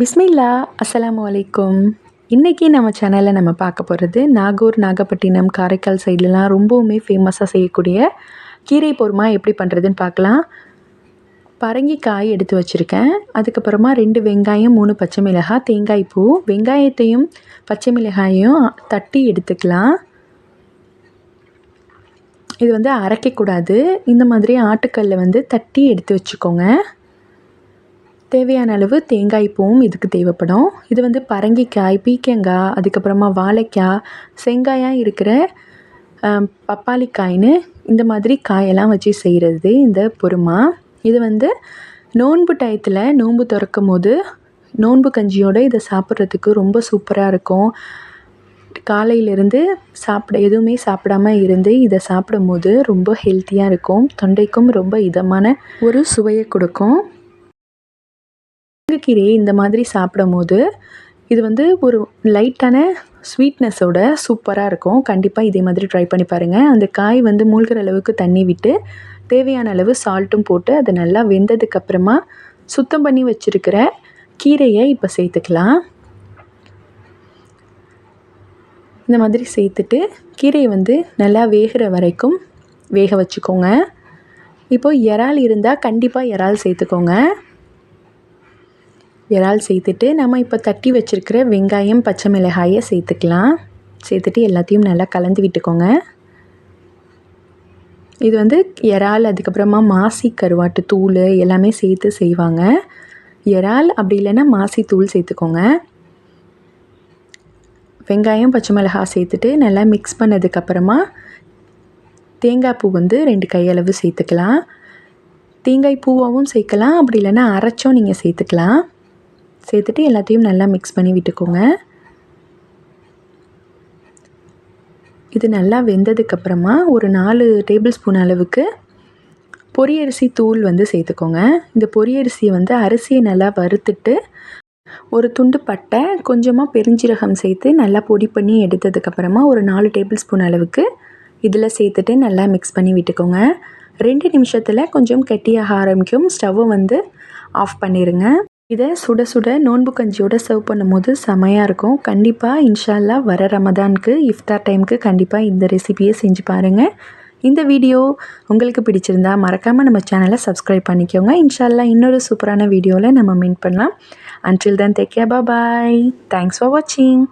பிஸ்மில்லா அஸ்ஸலாமு அலைக்கும். இன்றைக்கி நம்ம சேனலில் நம்ம பார்க்க போகிறது நாகூர் நாகப்பட்டினம் காரைக்கால் சைட்லலாம் ரொம்பவுமே ஃபேமஸாக செய்யக்கூடிய கீரை பொருமா எப்படி பண்ணுறதுன்னு பார்க்கலாம். பரங்கிக்காய் எடுத்து வச்சுருக்கேன். அதுக்கப்புறமா ரெண்டு வெங்காயம் மூணு பச்சை மிளகாய் தேங்காய் பூ. வெங்காயத்தையும் பச்சை மிளகாயும் தட்டி எடுத்துக்கலாம். இது வந்து அரைக்கக்கூடாது. இந்த மாதிரி ஆட்டுக்கல்லில் வந்து தட்டி எடுத்து வச்சுக்கோங்க. தேவையான அளவு தேங்காய் பூவும் இதுக்கு தேவைப்படும். இது வந்து பரங்கிக்காய் பீக்கங்காய் அதுக்கப்புறமா வாழைக்காய் செங்காயாக இருக்கிற பப்பாளிக்காய்னு இந்த மாதிரி காயெல்லாம் வச்சு செய்கிறது இந்த பொறுமா இது வந்து நோன்பு டயத்தில் நோன்பு திறக்கும் போது நோன்பு கஞ்சியோடு இதை சாப்பிட்றதுக்கு ரொம்ப சூப்பராக இருக்கும். காலையிலேருந்து சாப்பிட எதுவுமே சாப்பிடாம இருந்து இதை சாப்பிடும்போது ரொம்ப ஹெல்த்தியாக இருக்கும். தொண்டைக்கும் ரொம்ப இதமான ஒரு சுவையை கொடுக்கும். முந்திரிக்கீரையை இந்த மாதிரி சாப்பிடும் போது இது வந்து ஒரு லைட்டான ஸ்வீட்னஸோட சூப்பராக இருக்கும். கண்டிப்பாக இதே மாதிரி ட்ரை பண்ணி பாருங்கள் அந்த காய் வந்து மூழ்கிற அளவுக்கு தண்ணி விட்டு தேவையான அளவு சால்ட்டும் போட்டு அது நல்லா வெந்ததுக்கப்புறமா சுத்தம் பண்ணி வச்சுருக்கிற கீரையை இப்போ சேர்த்துக்கலாம். இந்த மாதிரி சேர்த்துட்டு கீரையை வந்து நல்லா வேகிற வரைக்கும் வேக வச்சுக்கோங்க. இப்போது இறால் இருந்தால் கண்டிப்பாக இறால் சேர்த்துக்கோங்க. இறால் சேர்த்துட்டு நம்ம இப்போ தட்டி வச்சுருக்கிற வெங்காயம் பச்சை மிளகாயை சேர்த்துக்கலாம். சேர்த்துட்டு எல்லாத்தையும் நல்லா கலந்து விட்டுக்கோங்க. இது வந்து இறால் அதுக்கப்புறமா மாசி கருவாட்டு தூள் எல்லாமே சேர்த்து செய்வாங்க. இறால் அப்படி இல்லைன்னா மாசி தூள் சேர்த்துக்கோங்க. வெங்காயம் பச்சை மிளகாய் சேர்த்துட்டு நல்லா மிக்ஸ் பண்ணதுக்கப்புறமா தேங்காய் பூ வந்து ரெண்டு கையளவு சேர்த்துக்கலாம். தேங்காய் பூவாகவும் சேர்க்கலாம். அப்படி இல்லைன்னா அரைச்சும் நீங்கள் சேர்த்துக்கலாம். சேர்த்துட்டு எல்லாத்தையும் நல்லா மிக்ஸ் பண்ணி விட்டுக்கோங்க. இது நல்லா வெந்ததுக்கப்புறமா ஒரு நாலு டேபிள் ஸ்பூன் அளவுக்கு பொரியரிசி தூள் வந்து சேர்த்துக்கோங்க. இந்த பொரியரிசியை வந்து அரிசியை நல்லா வறுத்துட்டு ஒரு துண்டு பட்டை கொஞ்சமாக பெருஞ்சீரகம் சேர்த்து நல்லா பொடி பண்ணி எடுத்ததுக்கப்புறமா ஒரு நாலு டேபிள் ஸ்பூன் அளவுக்கு இதில் சேர்த்துட்டு நல்லா மிக்ஸ் பண்ணி விட்டுக்கோங்க. ரெண்டு நிமிஷத்தில் கொஞ்சம் கெட்டியாக ஆரம்பிக்கும். ஸ்டவ்வை வந்து ஆஃப் பண்ணிடுங்க இதை சுட சுட நோன்பு கஞ்சியோட சர்வ் பண்ணும்போது செமையாக இருக்கும். கண்டிப்பாக இன்ஷால்லா வர ரமதானுக்கு இஃப்தார் டைமுக்கு கண்டிப்பாக இந்த ரெசிபியை செஞ்சு பாருங்கள் இந்த வீடியோ உங்களுக்கு பிடிச்சிருந்தா மறக்காமல் நம்ம சேனலை சப்ஸ்கிரைப் பண்ணிக்கோங்க. இன்ஷால்லா இன்னொரு சூப்பரான வீடியோவில் நம்ம மீட் பண்ணலாம். Until then take care bye thanks for வாட்சிங்